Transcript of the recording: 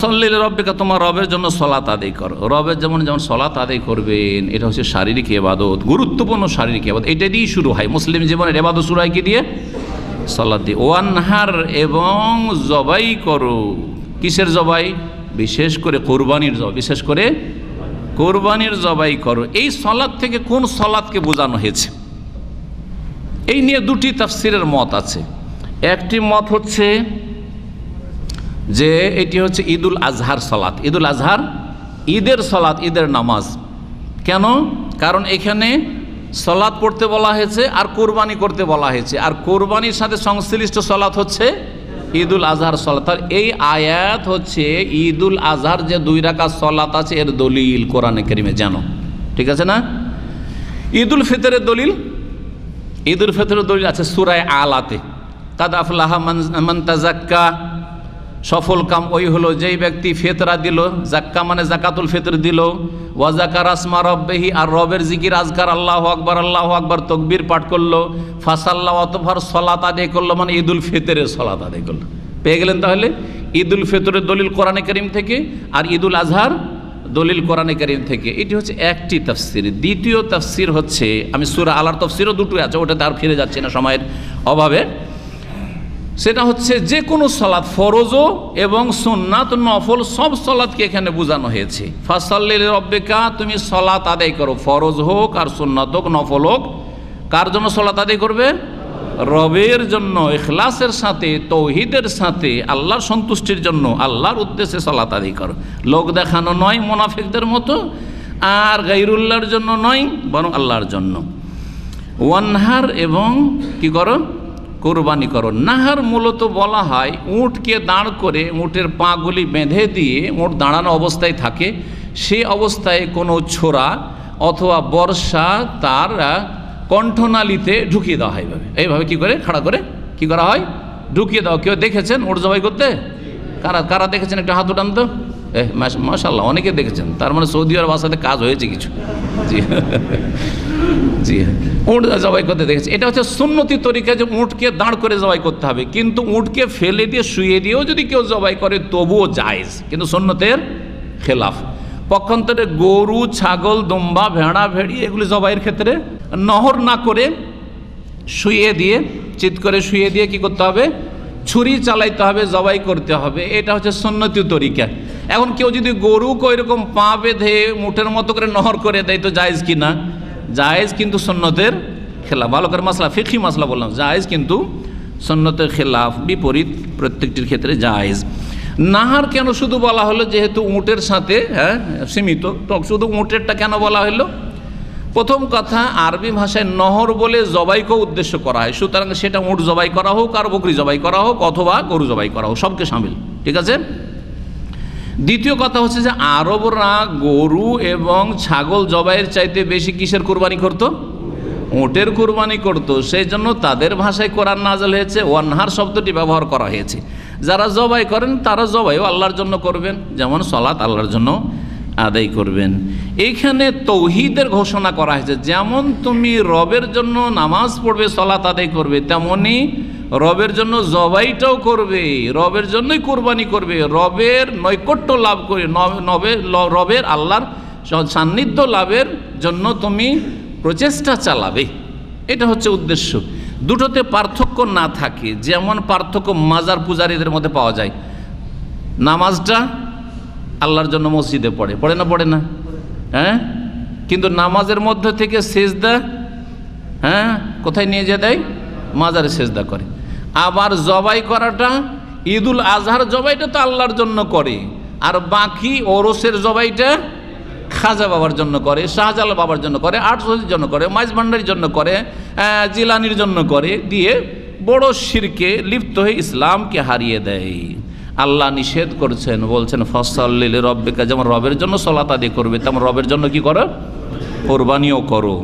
সল্লিল রব্বিকা, তোমার রবের জন্য সলাত আদায় করো। রবের যেমন যেমন সলাত আদায় করবেন, এটা হচ্ছে শারীরিক এবাদত গুরুত্বপূর্ণ শারীরিক এবাদত এটা দিয়েই শুরু হয়। মুসলিম জীবনের এবাদত শুরু হয় কি দিয়ে? সলাত দিয়ে। ওয়ানহার এবং জবাই করো। কিসের জবাই? বিশেষ করে কোরবানির জবাই। বিশেষ করে কোরবানির জবাই করো। এই সলাদ থেকে কোন সলাদকে বোঝানো হয়েছে? এই নিয়ে দুটি তাফসিরের মত আছে। একটি মত হচ্ছে যে এটি হচ্ছে ঈদুল আজহার সলাত। ঈদুল আজহার, ঈদের সলাত, ঈদের নামাজ। কেন? কারণ এখানে সলাৎ পড়তে বলা হয়েছে আর কোরবানি করতে বলা হয়েছে। আর কোরবানির সাথে সংশ্লিষ্ট সলাৎ হচ্ছে ঈদুল আজহার সলাত। এই আয়াত হচ্ছে ঈদুল আজহার যে দুই রাখা সলাত আছে, এর দলিল কোরআনে কেরিমে, জানো? ঠিক আছে না? ঈদুল ফিতরের দলিল? ঈদুল ফিতরের দলিল আছে সুরায় আলাতে। কাদ আফলাহা মান তাজাক্কা সফল কাম ওই হলো, যেই ব্যক্তি ফেতরা দিল, জাক্কা মানে জাকাতুল ফিতর দিল ওয়াজাকা রাসমা রব্বেহি, আর রবের জিকির আজকার আল্লাহ আকবর আল্লাহ আকবর তকবির পাঠ করল ফাসাল্লাহ অতভর সলাত আদায় করল মানে ঈদুল ফিতরের সলাত আদায় করল। পেয়ে গেলেন তাহলে ঈদুল ফিতরের দলিল কোরআনে করিম থেকে, আর ঈদুল আজহার দলিল কোরআনে করিম থেকে। এটি হচ্ছে একটি তাফসির। দ্বিতীয় তাফসির হচ্ছে, আমি সুরা আলার তফসিরও দুটোই আছে, ওটাতে আর ফিরে যাচ্ছি না সময়ের অভাবে। সেটা হচ্ছে যে কোনো সলাৎ ফরজও এবং সুন্নাত নফল সব সলাৎকে এখানে বোঝানো হয়েছে। ফাসাল্লিল রব্বিকা তুমি সলাৎ আদায় করো, ফরজ হোক আর সুন্নাত হোক, নফল হোক। কার জন্য সলাৎ আদায় করবে? রবের জন্য এখলাসের সাথে, তৌহিদের সাথে, আল্লাহর সন্তুষ্টির জন্য, আল্লাহর উদ্দেশ্যে সলাত আদায় করো। লোক দেখানো নয় মোনাফিকদের মতো, আর গাইরুল্লাহর জন্য নয়, বরং আল্লাহর জন্য। ওয়ানহার এবং কি করো? কোরবানি করো। নাহার মূলত বলা হয়, উঁটকে দাঁড় করে উঁটের পাগুলি বেঁধে দিয়ে উঁট দাঁড়ানো অবস্থায় থাকে। সে অবস্থায় কোনো ছোড়া অথবা বর্ষা তার কণ্ঠনালীতে ঢুকিয়ে দেওয়া হয় এইভাবে এইভাবে কী করে? খাড়া করে কি করা হয়? ঢুকিয়ে দেওয়া কেউ দেখেছেন উট জবাই করতে? কারা কারা দেখেছেন? একটা হাত উঠান তো। এ মাসাল্লাহ অনেকে দেখেছেন। তার মানে সৌদি আরব আসাতে কাজ হয়েছে কিছু। জি। জি। উঁট জবাই করতে দেখেছি। এটা হচ্ছে সুন্নতি তরিকা যে উঁটকে দাঁড় করে জবাই করতে হবে। কিন্তু উঁটকে ফেলে দিয়ে, শুয়ে দিয়েও যদি কেউ জবাই করে, তবুও জায়েজ। কিন্তু সুন্নতের খেলাফ। পক্ষান্তরে গরু, ছাগল, দম্বা, ভেড়া, ভেড়ি, এগুলি জবাইয়ের ক্ষেত্রে নহর না করে শুয়ে দিয়ে চিত করে শুয়ে দিয়ে কি করতে হবে? ছুরি চালাইতে হবে, জবাই করতে হবে। এটা হচ্ছে সন্ন্যতি তরিকা। এখন কেউ যদি গরুকে ওইরকম পা বেঁধে মুঠের মতো করে নহর করে দেয়, তো জায়েজ কি না? জায়েজ কিন্তু সন্ন্যতের খেলাফ। ভালো করে মশলা ফিকি মশলা বললাম। জায়েজ কিন্তু সন্ন্যতের খেলাফ, বিপরীত প্রত্যেকটির ক্ষেত্রে জায়েজ। নাহার কেন শুধু বলা হলো যেহেতু উঁটের সাথে হ্যাঁ সীমিত? তো শুধু উঁটেরটা কেন বলা হলো? প্রথম কথা, আরবি ভাষায় নহর বলে জবাইকেও উদ্দেশ্য করা হয়। সুতরাং সেটা উঁট জবাই করা হোক আর বকরি জবাই করা হোক অথবা গরু জবাই করা হোক, সবকে সামিল। ঠিক আছে? দ্বিতীয় কথা হচ্ছে যে আরবরা গরু এবং ছাগল জবাইয়ের চাইতে বেশি কিসের কোরবানি করতো? উঁটের কোরবানি করতো। সেই জন্য তাদের ভাষায় কোরআন নাজল হয়েছে, ওয়ানহার শব্দটি ব্যবহার করা হয়েছে। যারা জবাই করেন, তারা জবাইও আল্লাহর জন্য করবেন, যেমন সলাৎ আল্লাহর জন্য আদায় করবেন। এইখানে তৌহিদের ঘোষণা করা হয়েছে, যেমন তুমি রবের জন্য নামাজ পড়বে, সলাৎ আদায় করবে তেমনই রবের জন্য জবাইটাও করবে, রবের জন্যই কোরবানি করবে, রবের নৈকট্য লাভ করে, নবে রবের আল্লাহর সান্নিধ্য লাভের জন্য তুমি প্রচেষ্টা চালাবে। এটা হচ্ছে উদ্দেশ্য। দুটোতে পার্থক্য না থাকে, যেমন পার্থক্য মাজার পূজারীদের মধ্যে পাওয়া যায়। নামাজটা আল্লাহর জন্য মসজিদে পড়ে পড়ে না পড়ে না? হ্যাঁ? কিন্তু নামাজের মধ্যে থেকে সেজদা হ্যাঁ? কোথায় নিয়ে যেয়ে দেয়? মাজারে সেজদা করে। আবার জবাই করাটা, ঈদুল আজহার জবাইটা তো আল্লাহর জন্য করে। আর বাকি ওরসের জবাইটা খাজা বাবার জন্য করে শাহজাল বাবার জন্য করে আটশোর জন্য করে, মাইজ ভান্ডারির জন্য করে জিলানির জন্য করে, দিয়ে বড় শিরকে লিপ্ত হয়ে ইসলামকে হারিয়ে দেয়। আল্লাহ নিষেধ করছেন, বলছেন ফসল রব্বিকা, যেমন রবের জন্য সলাত আদি করবে, তেমন রবের জন্য কি করো? কোরবানিও করো।